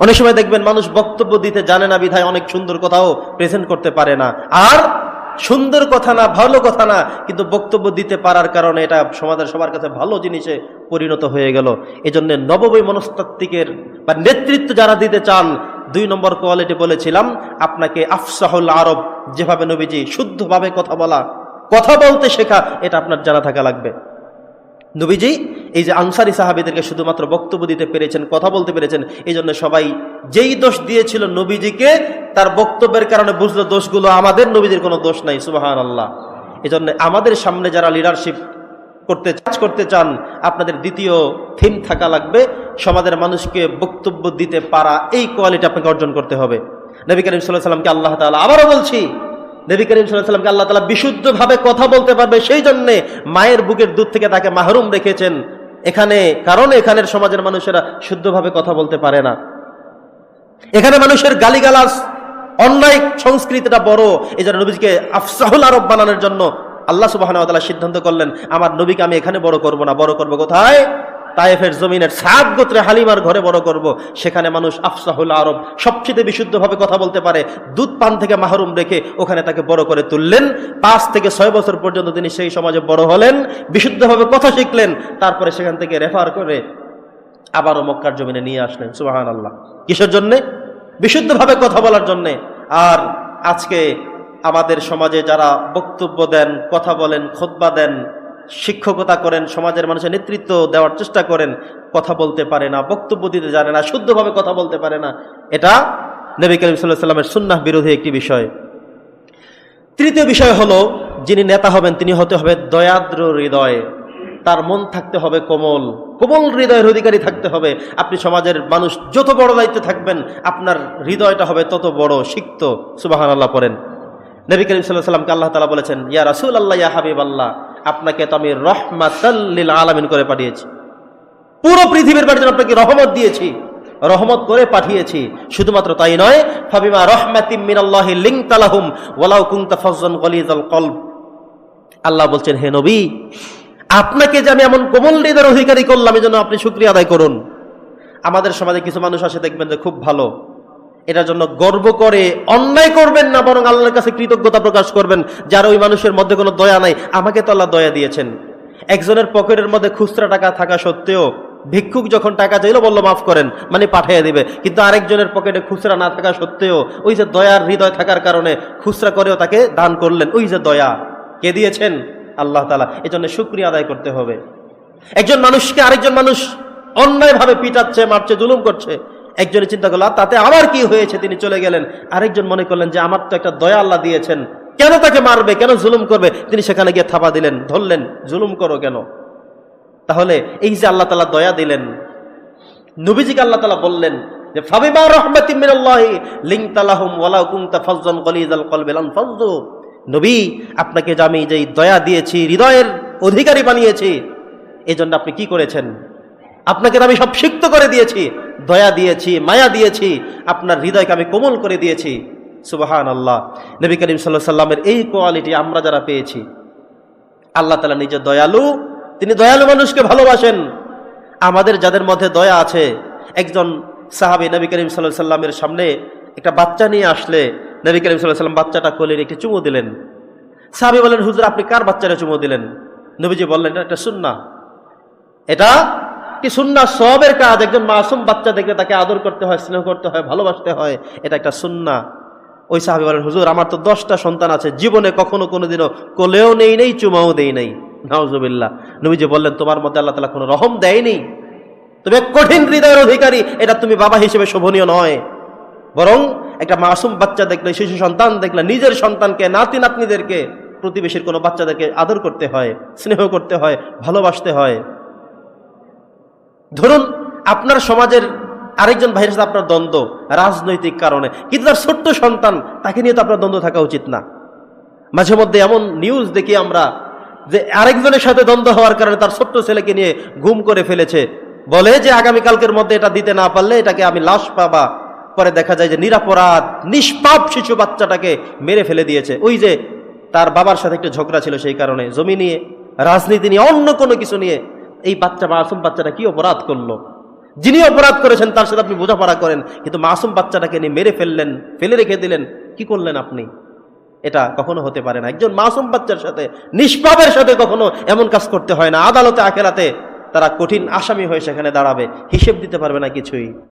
অনেক সময় দেখবেন মানুষ বক্তব্য দিতে জানে না, বিধায় অনেক সুন্দর কথাও প্রেজেন্ট করতে পারে না। আর সুন্দর কথা না, ভালো কথা না, কিন্তু বক্তব্য দিতে পারার কারণে এটা সমাজের সবার কাছে ভালো জিনিসে পরিণত হয়ে গেল। এই জন্য নববই মনস্তাত্ত্বিকের বা নেতৃত্ব যারা দিতে চান, দুই নম্বর কোয়ালিটি বলেছিলাম, আপনাকে আফসাহুল আরব যেভাবে নবীজি শুদ্ধভাবে কথা বলা, কথা বলতে শেখা, এটা আপনার জানা থাকা লাগবে। নবীজি, এই যে আনসারি সাহাবিদেরকে শুধুমাত্র বক্তব্য দিতে পেরেছেন, কথা বলতে পেরেছেন এই জন্য সবাই যেই দোষ দিয়েছিল নবীজিকে, তার বক্তব্যের কারণে বুঝলো দোষগুলো আমাদের নবীজির কোনো দোষ নাই সুবাহান আল্লাহ এই জন্য আমাদের সামনে যারা লিডারশিপ করতে, কাজ করতে চান, আপনাদের দ্বিতীয় থিম থাকা লাগবে, সমাজের মানুষকে বক্তব্য দিতে পারা, এই কোয়ালিটি আপনাকে অর্জন করতে হবে। নবী করিম সাল্লাহ সাল্লামকে আল্লাহ তাআলা আবারও বলছি নবী করিম সাল্লামকে আল্লাহ তালা বিশুদ্ধভাবে কথা বলতে পারবে, সেই জন্যে মায়ের বুকের দুধ থেকে তাকে মাহরুম রেখেছেন। এখানে, কারণ এখানের সমাজের মানুষেরা শুদ্ধভাবে কথা বলতে পারে না। এখানে মানুষের গালিগালাজ, অন্যায় সংস্কৃতিটা বড় এই জন্য নবীজিকে আফসাহুল আরব বানানোর জন্য আল্লাহ সুবাহ সিদ্ধান্ত করলেন, আমার নবীকে আমি এখানে বড় করব না। বড় করব কোথায়? তায়েফের জমিনের সাত গোত্রে হালিমার ঘরে বড় করব। সেখানে মানুষ আফসাহুল আরব সবচেয়ে বিশুদ্ধভাবে কথা বলতে পারে। দুধ পান থেকে মাহরুম রেখে ওখানে তাকে বড় করে তুললেন। পাঁচ থেকে ছয় বছর পর্যন্ত তিনি সেই সমাজে বড় হলেন, বিশুদ্ধভাবে কথা শিখলেন, তারপরে সেখান থেকে রেফার করে আবারও মক্কার জমিনে নিয়ে আসলেন। সুবাহান আল্লাহ কিসের জন্যে? বিশুদ্ধভাবে কথা বলার জন্যে। আর আজকে আমাদের সমাজে যারা বক্তব্য দেন, কথা বলেন, খোদবা দেন শিক্ষকতা করেন, সমাজের মানুষের নেতৃত্ব দেওয়ার চেষ্টা করেন, কথা বলতে পারে না, বক্তব্য দিতে জানে না, শুদ্ধভাবে কথা বলতে পারে না। এটা নবী করিম সাল্লাহ সাল্লামের সুন্নাহ বিরোধী একটি বিষয়। তৃতীয় বিষয় হলো, যিনি নেতা হবেন তিনি হতে হবে দয়াদ্র হৃদয়। তার মন থাকতে হবে কোমল। কোমল হৃদয়ের অধিকারী থাকতে হবে। আপনি সমাজের মানুষ, যত বড় দায়িত্বে থাকবেন, আপনার হৃদয়টা হবে তত বড়, সিক্ত। সুবাহান আল্লাহ পড়েন। নবী করিম সাল্লাহ সাল্লামকে আল্লাহ তালা বলেছেন, ইয়া রাসুল আল্লাহ ইয়া হাবিব আল্লাহ আপনাকে তো আমি রহমাতাল্লিল আলামিন করে পাঠিয়েছি। পুরো পৃথিবীর বাড়ির জন্য আপনাকে রহমত দিয়েছি, রহমত করে পাঠিয়েছি। শুধুমাত্র তাই নয়, ফাবিমা রহমাতিম মিনাল্লাহি লিংতালাহুম ওয়ালাউ কুনতা ফাজ্জান গলিজাল কলব। আল্লাহ বলছেন, হে নবী, আপনাকে যে আমি এমন কোমল হৃদয়ের অধিকারী করলাম এই জন্য আপনি শুক্রিয়া আদায় করুন। আমাদের সমাজে কিছু মানুষ আসে দেখবেন যে খুব ভালো। এটার জন্য গর্ব করে অন্যায় করবেন না, বরং আল্লাহর কাছে কৃতজ্ঞতা প্রকাশ করবেন, যার ওই মানুষের মধ্যে কোনো দয়া নাই। আমাকে তো আল্লাহ দয়া দিয়েছেন। একজনের পকেটের মধ্যে খুচরা টাকা থাকা সত্ত্বেও ভিক্ষুক যখন টাকা চাইলো বলল, মাফ করেন মানে পাঠিয়ে দিবে। কিন্তু আরেকজনের পকেটে খুচরা না থাকা সত্ত্বেও ওই যে দয়ার হৃদয় থাকার কারণে খুচরা করেও তাকে দান করলেন। ওই যে দয়া, কে দিয়েছেন? আল্লাহ তালা এই জন্য শুক্রিয়া আদায় করতে হবে। একজন মানুষকে আরেকজন মানুষ অন্যায়ভাবে পিটাচ্ছে, মারছে, জুলুম করছে। একজনে চিন্তা করল তাতে আমার কি হয়েছে? তিনি চলে গেলেন। আরেকজন মনে করলেন যে, আমার তো একটা দয়া আল্লাহ দিয়েছেন। কেন তাকে মারবে? কেন জুলুম করবে? তিনি সেখানে গিয়ে থাপা দিলেন, ধরলেন, জুলুম করো কেন? তাহলে এই যে আল্লাহ তালা দয়া দিলেন, নবীজিকে আল্লাহ তালা বললেন যে, ফাবিমা নবী, আপনাকে যে আমি দয়া দিয়েছি, হৃদয়ের অধিকারী বানিয়েছি আপনি কি করেছেন? আপনাকে আমি সব সিক্ত করে দিয়েছি। দয়া দিয়েছি, মায়া দিয়েছি, আপনার হৃদয়কে আমি কোমল করে দিয়েছি। সুবাহান আল্লাহ নবী করিম সাল্লাহ সাল্লামের এই কোয়ালিটি আমরা যারা পেয়েছি, আল্লাহ তালা নিজে দয়ালু, তিনি দয়ালু মানুষকে ভালোবাসেন। আমাদের যাদের মধ্যে দয়া আছে, একজন সাহাবি নবী করিম সাল্লাহ সাল্লামের সামনে একটা বাচ্চা নিয়ে আসলে, নবী করিম সাল্লাহ সাল্লাম বাচ্চাটা কোলের একটি চুমু দিলেন। সাহাবি বলেন হুজুর, আপনি কার বাচ্চাটা চুমু দিলেন? নবীজি বললেন, এটা একটা সুন্না এটা কি সুন্না সবের কাজ একজন মাসুম বাচ্চা দেখলে তাকে আদর করতে হয়, স্নেহ করতে হয়, ভালোবাসতে হয়, এটা একটা সুন্না ওই সাহাবি বলেন, হুজুর, আমার তো দশটা সন্তান আছে, জীবনে কখনো কোনোদিনও কোলেও নেই নেই, চুমাও দেই নাই। নাউজুবিল্লাহ। নবীজি বললেন, তোমার মধ্যে আল্লাহ তালা কোনো রহম দেয়নি? তুমি এক কঠিন হৃদয়ের অধিকারী, এটা তুমি বাবা হিসেবে শোভনীয় নয়। বরং একটা মাসুম বাচ্চা দেখলে, শিশু সন্তান দেখলে, নিজের সন্তানকে নাতি নাতনিদেরকে প্রতিবেশীর কোনো বাচ্চাদেরকে আদর করতে হয়, স্নেহ করতে হয়, ভালোবাসতে হয়। ধরুন, আপনার সমাজের আরেকজন ভাইয়ের সাথে আপনার দ্বন্দ্ব, রাজনৈতিক কারণে, কিন্তু তার ছোট্ট সন্তান, তাকে নিয়ে তো আপনার দ্বন্দ্ব থাকা উচিত না। মাঝে মধ্যে এমন নিউজ দেখি আমরা যে আরেকজনের সাথে দ্বন্দ্ব হওয়ার কারণে তার ছোট্ট ছেলেকে নিয়ে গুম করে ফেলেছে। বলে যে আগামীকালকের মধ্যে এটা দিতে না পারলে এটাকে আমি লাশ পাবা। পরে দেখা যায় যে নিরাপরাধ, নিষ্পাপ শিশু বাচ্চাটাকে মেরে ফেলে দিয়েছে। ওই যে তার বাবার সাথে একটু ঝগড়া ছিল সেই কারণে। জমি নিয়ে, রাজনীতি নিয়ে, অন্য কোনো কিছু নিয়ে এই বাচ্চা মাসুম বাচ্চাটা কি অপরাধ করল? যিনি অপরাধ করেছেন, তার সাথে আপনি বোঝাপড়া করেন, কিন্তু মাসুম বাচ্চাটাকে নিয়ে মেরে ফেললেন, ফেলে রেখে দিলেন, কি করলেন আপনি? এটা কখনো হতে পারে না। একজন মাসুম বাচ্চার সাথে, নিষ্পাপের সাথে কখনো এমন কাজ করতে হয় না। আদালতে, আখেরাতে তারা কঠিন আসামি হয়ে সেখানে দাঁড়াবে। হিসেব দিতে পারবে না কিছুই।